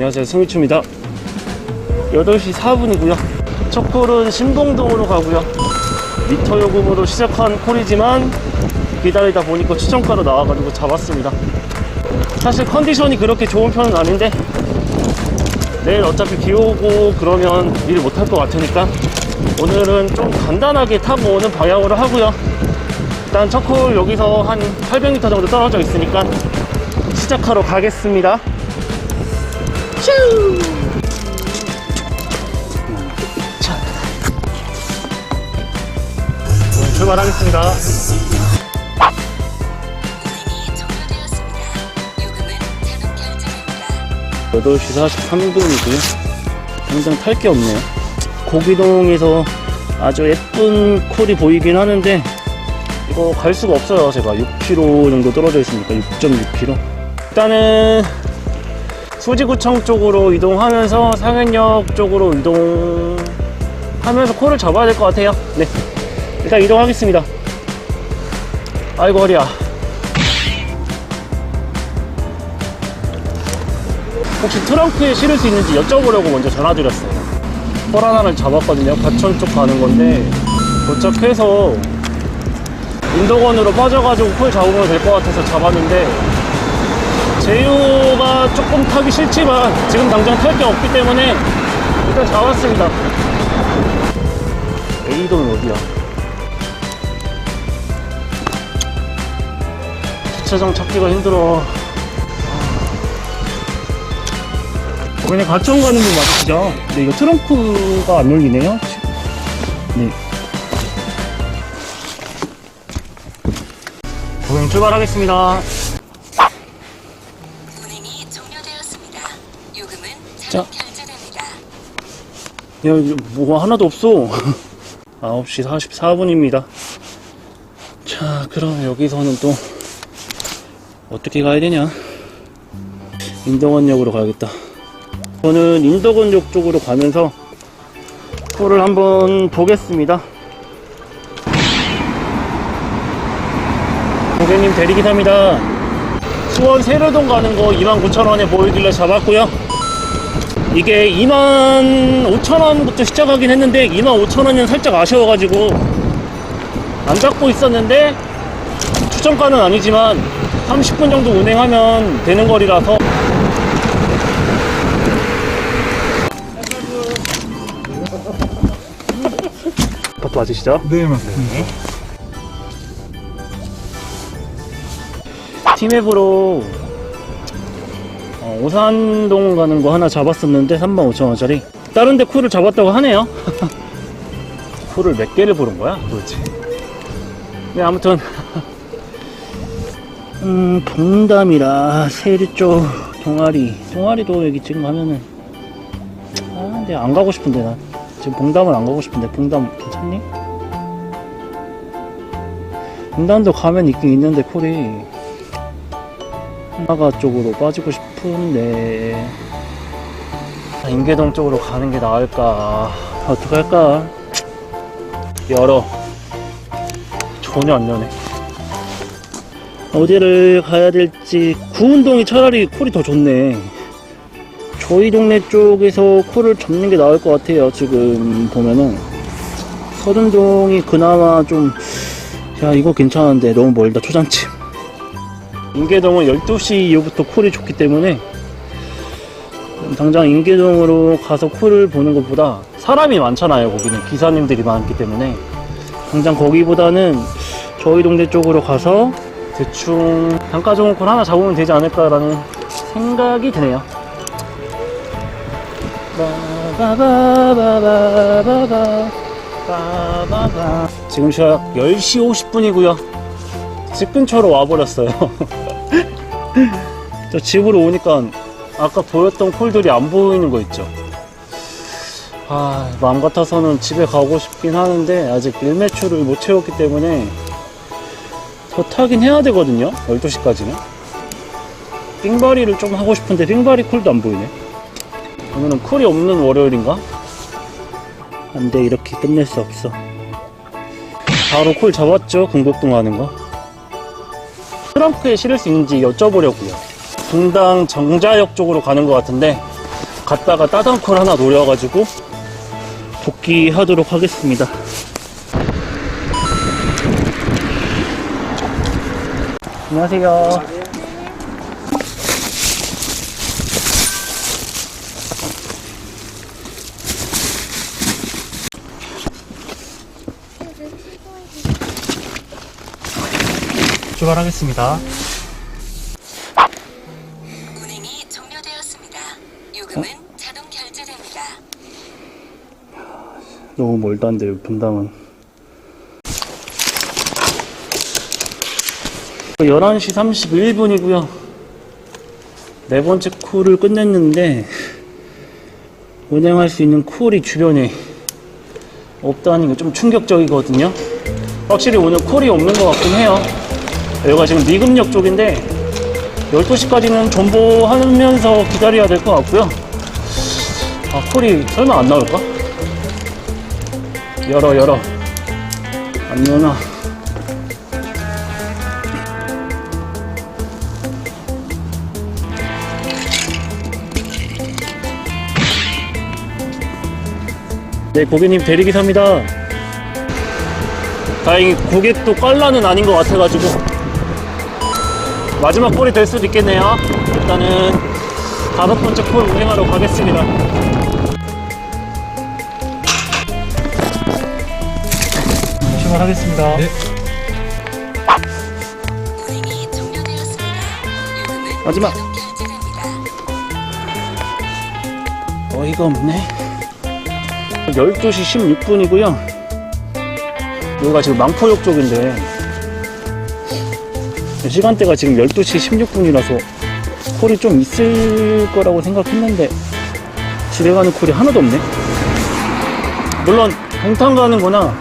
안녕하세요. 승희추입니다. 8시 4분이고요. 첫 콜은 신봉동으로 가고요. 미터 요금으로 시작한 콜이지만 기다리다 보니까 추천가로 나와가지고 잡았습니다. 사실 컨디션이 그렇게 좋은 편은 아닌데 내일 어차피 비 오고 그러면 일 못할 것 같으니까 오늘은 좀 간단하게 타고 오는 방향으로 하고요. 일단 첫콜 여기서 한 800m 정도 떨어져 있으니까 시작하러 가겠습니다 슈! 자. 오늘 출발하겠습니다. 종료되었습니다. 요금은 자동 결제됩니다. 8시 43분이고요. 당장 탈 게 없네요. 고기동에서 아주 예쁜 콜이 보이긴 하는데 이거 갈 수가 없어요. 제가 6km 정도 떨어져 있으니까 6.6km. 일단은 수지구청 쪽으로 이동하면서 상현역 쪽으로 이동하면서 콜을 잡아야 될 것 같아요. 네. 일단 이동하겠습니다. 아이고 허리야. 혹시 트렁크에 실을 수 있는지 여쭤보려고 먼저 전화드렸어요. 콜 하나를 잡았거든요. 과천 쪽 가는 건데 도착해서 인도건으로 빠져가지고 콜 잡으면 될 것 같아서 잡았는데 제휴가 조금 타기 싫지만 지금 당장 탈 게 없기 때문에 일단 잡았습니다. A동은 어디야? 주차장 찾기가 힘들어. 그냥 가천 가는 분 맞으시죠? 근데 이거 트렁크가 안 열리네요. 네. 고객님 출발하겠습니다. 자. 야, 뭐가 하나도 없어. 9시 44분입니다. 자, 그럼 여기서는 또 어떻게 가야 되냐? 인덕원역으로 가야겠다. 저는 인덕원역 쪽으로 가면서 콜을 한번 보겠습니다. 고객님 대리기사입니다. 수원 세르동 가는 거 29,000원에 보이길래 잡았고요. 이게 25,000원부터 시작하긴 했는데 25,000원은 살짝 아쉬워가지고 안 잡고 있었는데 추천가는 아니지만 30분 정도 운행하면 되는 거리라서 아파트 맞으시죠? 네, 맞습니다. 어, 오산동 가는 거 하나 잡았었는데 35,000원짜리? 다른 데 쿨을 잡았다고 하네요. 쿨을 몇 개를 부른 거야? 도대체. 네 아무튼. 음 봉담이라 세류 쪽 동아리. 동아리도 여기 지금 가면은 아 근데 안 가고 싶은데 난. 지금 봉담은 안 가고 싶은데 봉담 괜찮니? 봉담도 가면 있긴 있는데 콜이 하나가 쪽으로 빠지고 싶은데. 아, 인계동 쪽으로 가는 게 나을까? 어떡할까? 열어. 전혀 안 여네. 어디를 가야 될지 구운동이 차라리 콜이 더 좋네. 저희 동네 쪽에서 콜을 잡는 게 나을 것 같아요 지금 보면은. 서른동이 그나마 좀 야 이거 괜찮은데. 너무 멀다 초장집 인계동은 12시 이후부터 콜이 좋기 때문에 당장 인계동으로 가서 콜을 보는 것보다 사람이 많잖아요 거기는 기사님들이 많기 때문에 당장 거기보다는 저희 동네 쪽으로 가서 대충 단가 좋은 콜 하나 잡으면 되지 않을까라는 생각이 드네요 지금 시각 10시 50분이고요 집 근처로 와버렸어요. 저 집으로 오니까 아까 보였던 콜들이 안 보이는 거 있죠. 아 마음 같아서는 집에 가고 싶긴 하는데 아직 일매출을 못 채웠기 때문에 더 타긴 해야 되거든요 12시까지는. 빙바리를 좀 하고 싶은데 빙바리 콜도 안 보이네. 오늘은 콜이 없는 월요일인가? 안 돼 이렇게 끝낼 수 없어. 바로 콜 잡았죠 금곡동 가는 거 트렁크에 실을 수 있는지 여쭤보려고요. 분당 정자역 쪽으로 가는 것 같은데 갔다가 따던 콜 하나 노려가지고 복귀하도록 하겠습니다. 안녕하세요. 출발하겠습니다. 운행이 종료되었습니다. 요금은 자동 결제됩니다. 너무 멀다는데 분당은 11시 31분이고요 네 번째 쿨을 끝냈는데 운행할 수 있는 쿨이 주변에 없다는 게 좀 충격적이거든요 확실히 오늘 쿨이 없는 것 같긴 해요 여기가 지금 미금역 쪽인데 12시까지는 존버하면서 기다려야 될 것 같고요. 아 쿨이 설마 안 나올까? 열어 열어. 안 열어 네 고객님 대리기사입니다. 다행히 고객도 깔라는 아닌 것 같아가지고 마지막 콜이 될 수도 있겠네요 일단은 다섯 번째 콜 운행하러 가겠습니다 출발하겠습니다. 요금은 마지막. 어이가 없네. 12시 16분이고요. 여기가 지금 망포역 쪽인데 시간대가 지금 12시 16분이라서 콜이 좀 있을 거라고 생각했는데 집에 가는 콜이 하나도 없네. 물론 동탄 가는 거나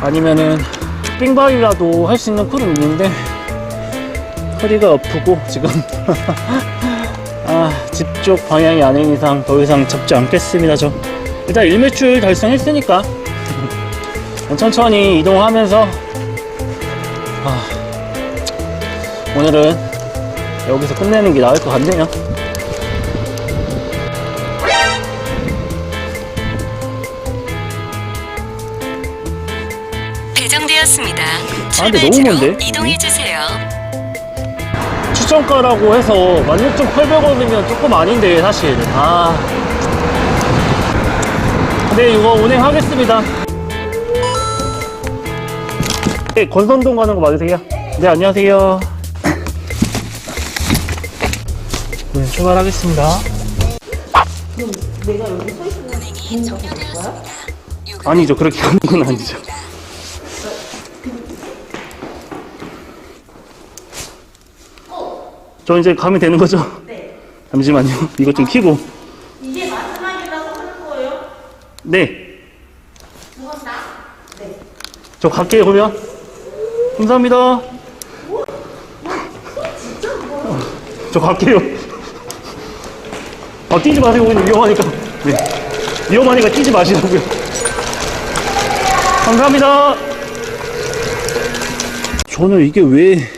아니면은 빙바이라도 할 수 있는 콜은 있는데 허리가 아프고 지금 아, 집 쪽 방향이 아닌 이상 더 이상 잡지 않겠습니다, 저. 일단 일매출 달성했으니까. 천천히 이동하면서, 아, 오늘은 여기서 끝내는 게 나을 것 같네요. 배정되었습니다. 아, 근데 너무 먼데? 이동해 주세요. 추천가라고 해서 16,800원이면 조금 아닌데, 사실. 아. 네, 이거 운행하겠습니다. 네, 건선동 가는 거 맞으세요? 네, 안녕하세요. 네, 출발하겠습니다. 운행이 종료되었습니다. 요금은 아니죠, 그렇게 가는 건 아니죠. 저 이제 가면 되는 거죠? 네. 잠시만요. 이것 좀 키고. 이게 마지막이라서 하는 거예요? 네. 죽었나? 네. 저 갈게요, 그러면. 감사합니다. 어, 저 갈게요. 아, 뛰지 마세요. 오늘 위험하니까. 네. 위험하니까 뛰지 마시라고요. 감사합니다. 저는 이게 왜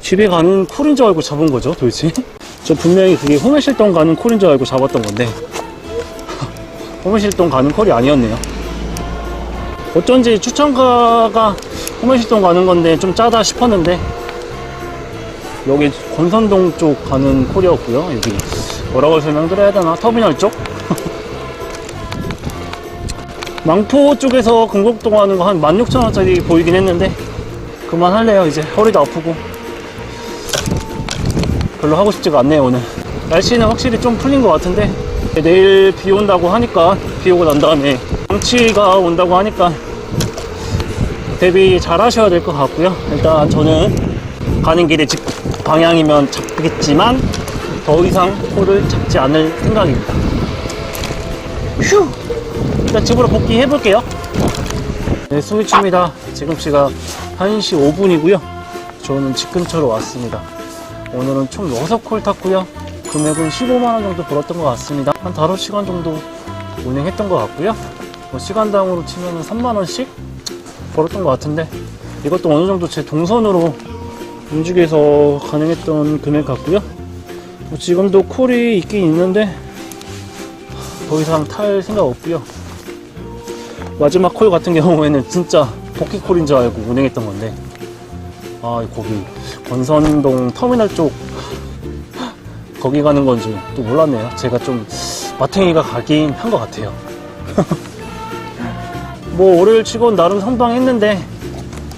집에 가는 콜인 줄 알고 잡은 거죠, 도대체? 저 분명히 그게 호메실동 가는 콜인 줄 알고 잡았던 건데. 호메실동 가는 콜이 아니었네요. 어쩐지 추천가가 호메시동 가는 건데 좀 짜다 싶었는데 여기 권선동 쪽 가는 콜이었고요 여기 뭐라고 설명드려야 되나? 터미널 쪽? 망포 쪽에서 금곡동 가는 거 한 16,000원짜리 보이긴 했는데 그만할래요 이제. 허리도 아프고. 별로 하고 싶지가 않네요 오늘. 날씨는 확실히 좀 풀린 것 같은데 내일 비 온다고 하니까 비 오고 난 다음에 정치가 온다고 하니까 대비 잘 하셔야 될 것 같고요. 일단 저는 가는 길에 집 방향이면 잡겠지만 더 이상 코를 잡지 않을 생각입니다 휴 일단 집으로 복귀해 볼게요 네 스위치입니다 지금 시각 1시 5분이고요 저는 집 근처로 왔습니다 오늘은 총 6콜 탔고요. 금액은 15만원 정도 벌었던 것 같습니다. 한 5시간 정도 운행했던 것 같고요. 뭐 시간당으로 치면 3만원씩 벌었던 것 같은데 이것도 어느 정도 제 동선으로 움직여서 가능했던 금액 같고요. 뭐 지금도 콜이 있긴 있는데 더 이상 탈 생각 없고요. 마지막 콜 같은 경우에는 진짜 복귀콜인 줄 알고 운행했던 건데. 아 거기 권선동 터미널 쪽 거기 가는 건줄또 몰랐네요. 제가 좀 마탱이가 가긴 한 것 같아요. 뭐 월요일 치곤 나름 선방했는데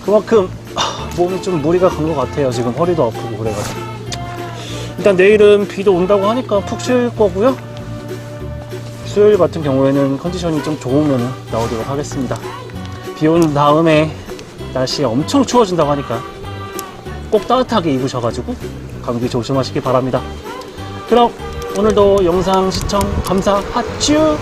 그만큼 아, 몸이 좀 무리가 간 것 같아요. 지금 허리도 아프고 그래가지고 일단 내일은 비도 온다고 하니까 푹 쉴 거고요. 수요일 같은 경우에는 컨디션이 좀 좋으면 나오도록 하겠습니다. 비 온 다음에 날씨 엄청 추워진다고 하니까 꼭 따뜻하게 입으셔가지고 감기 조심하시기 바랍니다. 그럼 오늘도 영상 시청 감사하츄